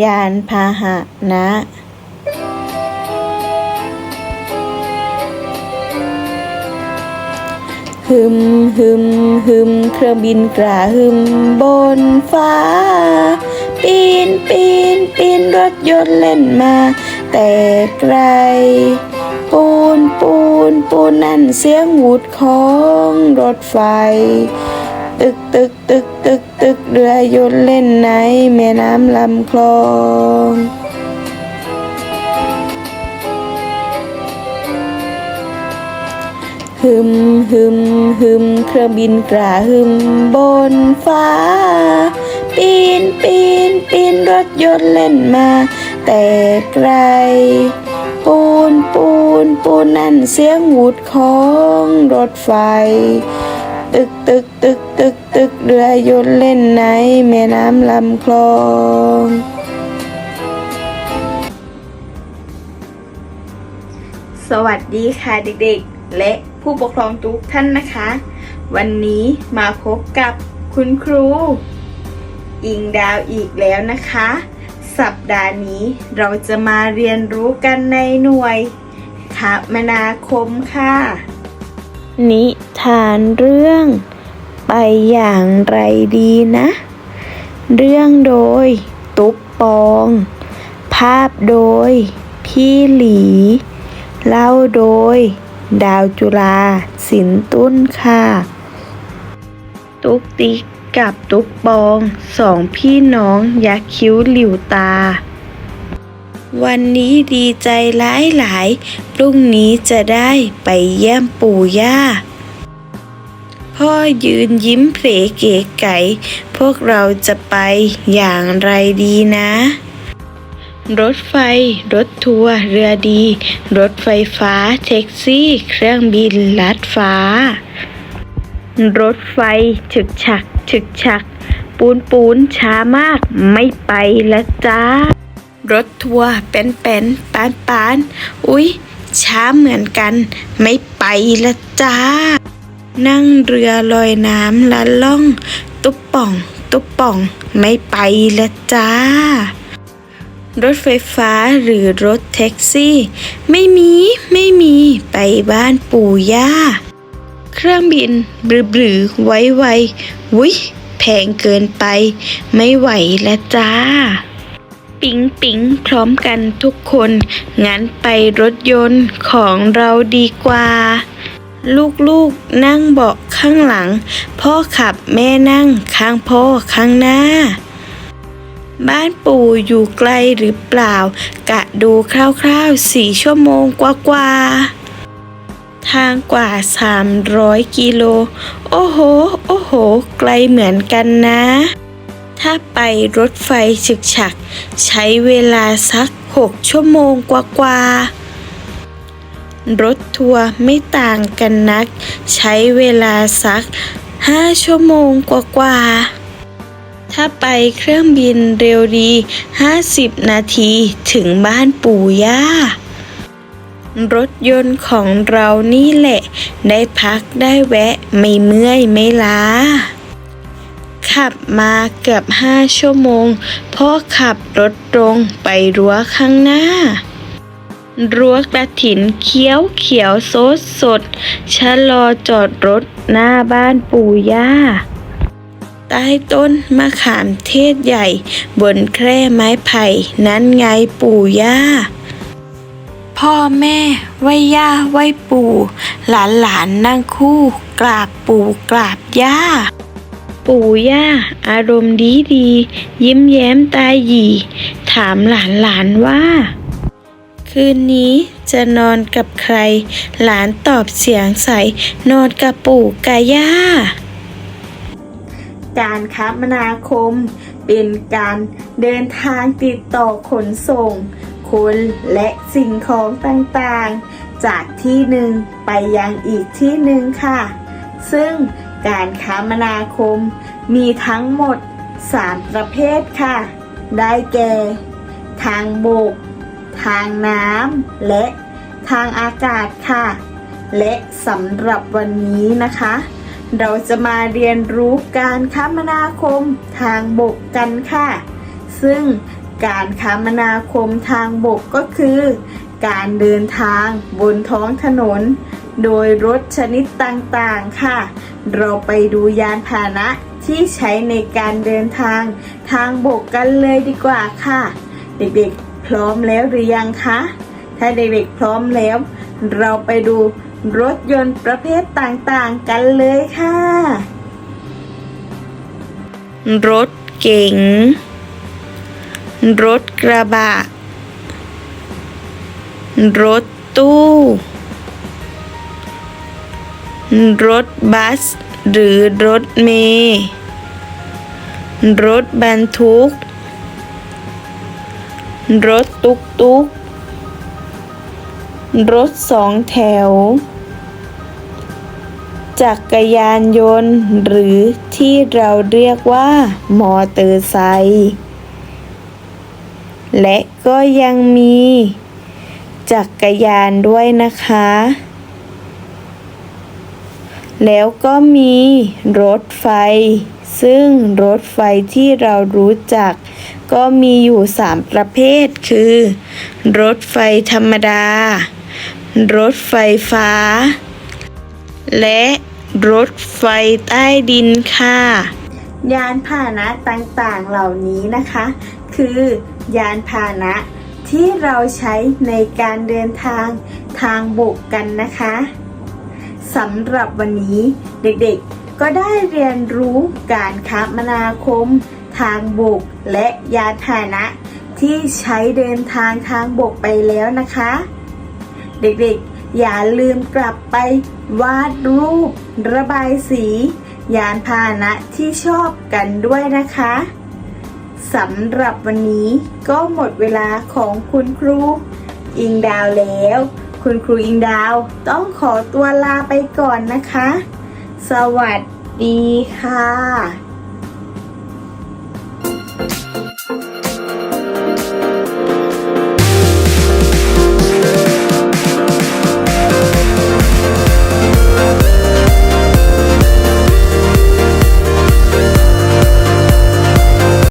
ยานพาหนะฮึมฮึมฮึมเครื่องบินกระหึมบนฟ้า ปีนปีนปีนรถยนต์เล่นมา แต่ไกล ปูนปูนปูนนั่นเสียงหวูดของรถไฟ ตึกตึกตึกตึกตึกเรือยนต์เล่นในแม่น้ำลำคลองฮึมฮึมฮึมเครื่องบินกระหึมบนฟ้า ปีนปีนปีนรถยนต์เล่นมา แต่ไกล ปูนปูนปูนนั่นเสียงหวูดของรถไฟ ตึกตึกตึกตึกตึกเรือยนต์เล่นในแม่น้ำลำคลองสวัสดีค่ะเด็กๆ และผู้ปกครองทุกท่านนะคะ วันนี้มาพบกับคุณครู อิงดาวอีกแล้วนะคะ สัปดาห์นี้เราจะมาเรียนรู้กันในหน่วยคมนาคมค่ะ นิ ทานเรื่อง ไปอย่างไรดีนะ เรื่องโดย ตุ๊บปอง ภาพโดย พี่หลี เล่าโดย ดาวจุฬาสินตุ้นค่ะ ตุ๊กติ๊กกับตุ๊กปองสองพี่น้องยักษ์คิ้วหลิวตา วันนี้ดีใจหลายหลายพรุ่งนี้จะได้ไปเยี่ยมปู่ย่า พ่อยืนยิ้มเพลเก๋ไก่พวกเราจะไปอย่างไรดีนะ รถไฟ รถทัวร์เรือดี รถไฟฟ้า แท็กซี่ เครื่องบินลัดฟ้า รถไฟฉึกฉักฉึกฉัก ปูนปูนช้ามากไม่ไปละจ้า รถทัวร์เป็นเป็นปานปาน อุ๊ย ช้าเหมือนกัน ไม่ไปละจ้า นั่งเรือลอยน้ำละล่อง ตุ๊บป่อง ตุ๊บป่อง ไม่ไปละจ้า รถไฟฟ้าหรือรถแท็กซี่ ไม่มี ไม่มี ไปบ้านปู่ย่า เครื่องบินบรือบือไว้ไววุ้ยแพงเกินไป ไม่ไหวละจ้า ปิ๊งปิ๊งพร้อมกันทุกคน งั้นไปรถยนต์ของเราดีกว่า ลูกๆนั่งเบาะข้างหลัง พ่อขับแม่นั่งข้างพ่อข้างหน้า บ้านปู่อยู่ไกลหรือเปล่า กะดูคร่าวๆสี่ชั่วโมงกว่าๆทางกว่า 300 กิโล โอ้โห โอ้โห ไกลเหมือนกันนะ ถ้าไปรถไฟฉึกฉัก ใช้เวลาสัก 6 ชั่วโมงกว่าๆ รถทัวร์ไม่ต่างกันนัก ใช้เวลาสัก 5 ชั่วโมงกว่าๆ ถ้าไปเครื่องบินเร็วดี 50 นาทีถึงบ้านปู่ย่ารถยนต์ของเรานี่แหละ ได้พักได้แวะไม่เมื่อยไม่ล้า ขับมาเกือบห้าชั่วโมงพ่อขับรถตรงไปรั้วข้างหน้า รั้วกระถินเขียวเขียวโซดสด ชะลอจอดรถหน้าบ้านปู่ย่า ใต้ต้นมะขามเทศใหญ่ บนแคร่ไม้ไผ่นั้นไงปู่ย่า พ่อแม่ไหว้ย่าไหว้ปู่ หลานหลานนั่งคู่ กราบปู่กราบย่า ปู่ย่า อารมณ์ดีดี ยิ้มแย้มตาหยีถามหลานหลานว่า คืนนี้จะนอนกับใคร หลานตอบเสียงใส นอนกับปู่กับย่า การคมนาคม เป็นการเดินทางติดต่อขนส่ง คนและสิ่งของต่างๆ จากที่หนึ่งไปยังอีกที่หนึ่งค่ะ ซึ่งการคมนาคมมีทั้งหมด 3 ประเภทค่ะ ได้แก่ ทางบก ทางน้ำและทางอากาศค่ะ และสำหรับวันนี้นะคะ เราจะมาเรียนรู้การคมนาคมทางบกกันค่ะ ซึ่งการคมนาคมทางบกก็คือ การเดินทางบนท้องถนน โดยรถชนิดต่างๆค่ะ เราไปดูยานพาหนะที่ใช้ในการเดินทางทางบกกันเลยดีกว่าค่ะ เด็กๆ ร้อมแล้วหรือยังคะ ถ้าเด็กๆพร้อมแล้ว เราไปดูรถยนต์ประเภทต่างๆกันเลยค่ะ รถเก๋ง รถกระบะ รถตู้ รถบัส หรือรถเมล์รถบรรทุก รถตุกตุกรถสองแถว จักรยานยนต์ หรือที่เราเรียกว่า มอเตอร์ไซค์และก็ยังมี จักรยานด้วยนะคะ แล้วก็มีรถไฟ ซึ่งรถไฟที่เรารู้จัก ก็มีอยู่ 3 ประเภทคือ รถไฟธรรมดา รถไฟฟ้า และรถไฟใต้ดินค่ะ ยานพาหนะต่างๆเหล่านี้นะคะ คือยานพาหนะที่เราใช้ในการเดินทางทางบกกันนะคะสำหรับวันนี้เด็กๆก็ได้เรียนรู้การคมนาคม ทางบก และยานพาหนะที่ใช้เดินทางทางบกไปแล้วนะคะ เด็กๆ อย่าลืมกลับไปวาดรูป ระบายสี ยานพาหนะที่ชอบกันด้วยนะคะสำหรับวันนี้ก็หมดเวลาของคุณครู อิงดาวแล้ว คุณครูอิงดาวต้องขอตัวลาไปก่อนนะคะ สวัสดีค่ะ